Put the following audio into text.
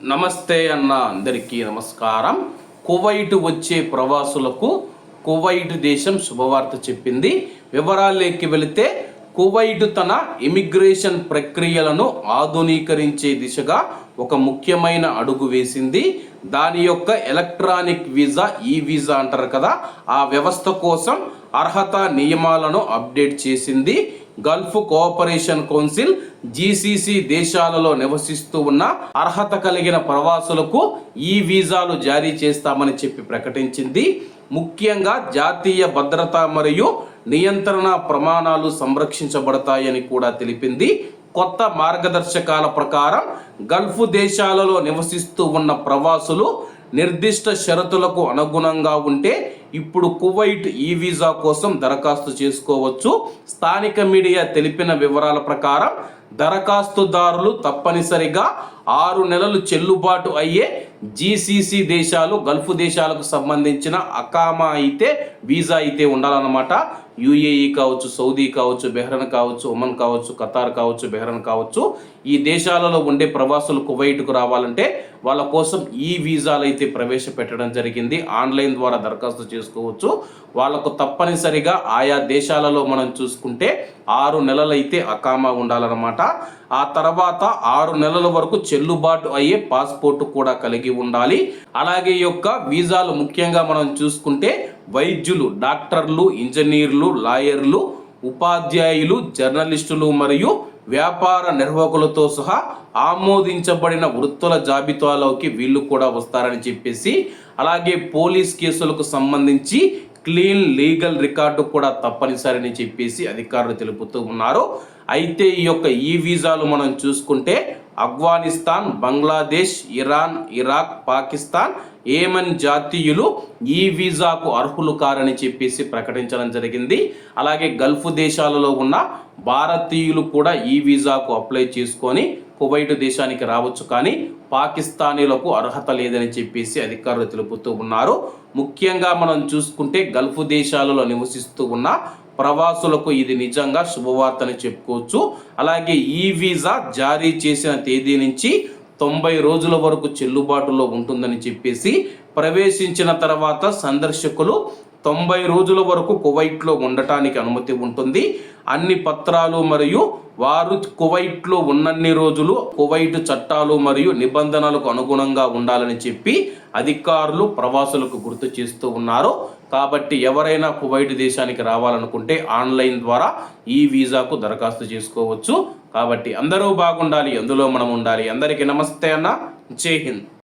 నమస్తే అన్న అందరికీ నమస్కారం. కువైట్ వచ్చే ప్రవాసులకు కువైట్ దేశం శుభవార్త చెప్పింది. వివరాల్లోకి వెళితే కువైట్ తన ఇమిగ్రేషన్ ప్రక్రియలను ఆధునీకరించే దిశగా ఒక ముఖ్యమైన అడుగు వేసింది. దాని యొక్క ఎలక్ట్రానిక్ వీసా ఈ వీసా అంటారు కదా ఆ వ్యవస్థ కోసం అర్హత నియమాలను అప్డేట్ చేసింది గల్ఫ్ కోఆపరేషన్ కౌన్సిల్ జీసీసీ దేశాలలో నివసిస్తూ ఉన్న అర్హత కలిగిన ప్రవాసులకు ఈ వీసాలు జారీ చేస్తామని చెప్పి ప్రకటించింది. ముఖ్యంగా జాతీయ భద్రత మరియు నియంత్రణ ప్రమాణాలు సంరక్షించబడతాయని కూడా తెలిపింది. కొత్త మార్గదర్శకాల ప్రకారం గల్ఫ్ దేశాలలో నివసిస్తూ ఉన్న ప్రవాసులు నిర్దిష్ట షరతులకు అనుగుణంగా ఉంటే ఇప్పుడు కువైట్ ఈ వీసా కోసం దరఖాస్తు చేసుకోవచ్చు. స్థానిక మీడియా తెలిపిన వివరాల ప్రకారం దరఖాస్తుదారులు తప్పనిసరిగా ఆరు నెలలు చెల్లుబాటు అయ్యే జీసీసీ దేశాలు గల్ఫ్ దేశాలకు సంబంధించిన అకామా అయితే వీసా అయితే ఉండాలన్నమాట. యుఏఈ కావచ్చు సౌదీ కావచ్చు బెహ్రన్ కావచ్చు ఒమన్ కావచ్చు ఖతార్ కావచ్చు బెహ్రన్ కావచ్చు ఈ దేశాలలో ఉండే ప్రవాసులు కువైట్కు రావాలంటే వాళ్ళ కోసం ఈ వీసాలు అయితే ప్రవేశపెట్టడం జరిగింది. ఆన్లైన్ ద్వారా దరఖాస్తు చేసుకోవచ్చు. వాళ్ళకు తప్పనిసరిగా ఆయా దేశాలలో మనం చూసుకుంటే ఆరు నెలలైతే అకామా ఉండాలన్నమాట. ఆ తర్వాత ఆరు నెలల వరకు చెల్లుబాటు అయ్యే పాస్పోర్ట్ కూడా కలిగి ఉండాలి. అలాగే యొక్క వీసాలు ముఖ్యంగా మనం చూసుకుంటే వైద్యులు డాక్టర్లు ఇంజనీర్లు లాయర్లు ఉపాధ్యాయులు జర్నలిస్టులు మరియు వ్యాపార నిర్వాహకులతో సహా ఆమోదించబడిన వృత్తుల జాబితాలోకి వీళ్ళు కూడా వస్తారని చెప్పేసి అలాగే పోలీస్ కేసులకు సంబంధించి క్లీన్ లీగల్ రికార్డు కూడా తప్పనిసరిని చెప్పేసి అధికారులు తెలుపుతూ ఉన్నారు. అయితే ఈ యొక్క ఈ వీసాలు మనం చూసుకుంటే Afghanistan Bangladesh Iran Iraq Pakistan Yemen జాతీయులు ఈ వీసాకు అర్హులు కారని చెప్పేసి ప్రకటించడం జరిగింది. అలాగే గల్ఫ్ దేశాలలో ఉన్న భారతీయులు కూడా ఈ వీసాకు అప్లై చేసుకొని కువైట్ దేశానికి రావచ్చు. కానీ పాకిస్తానీలకు అర్హత లేదని చెప్పేసి అధికారులు తెలుపుతూ ఉన్నారు. ముఖ్యంగా మనం చూసుకుంటే గల్ఫ్ దేశాలలో నివసిస్తూ ఉన్న ప్రవాసులకు ఇది నిజంగా శుభవార్తని చెప్పుకోవచ్చు. అలాగే ఈ వీసా జారీ చేసిన తేదీ నుంచి తొంభై రోజుల వరకు చెల్లుబాటులో ఉంటుందని చెప్పేసి ప్రవేశించిన తర్వాత సందర్శకులు తొంభై రోజుల వరకు కువైట్లో ఉండటానికి అనుమతి ఉంటుంది. అన్ని పత్రాలు మరియు వారు కువైట్లో ఉన్నన్ని రోజులు కువైట్ చట్టాలు మరియు నిబంధనలకు అనుగుణంగా ఉండాలని చెప్పి అధికారులు ప్రవాసులకు గుర్తు చేస్తూ ఉన్నారు. కాబట్టి ఎవరైనా కువైట్ దేశానికి రావాలనుకుంటే ఆన్లైన్ ద్వారా ఈ వీసాకు దరఖాస్తు చేసుకోవచ్చు. కాబట్టి అందరూ బాగుండాలి అందులో మనం ఉండాలి. అందరికీ నమస్తే అన్న. జై హింద్.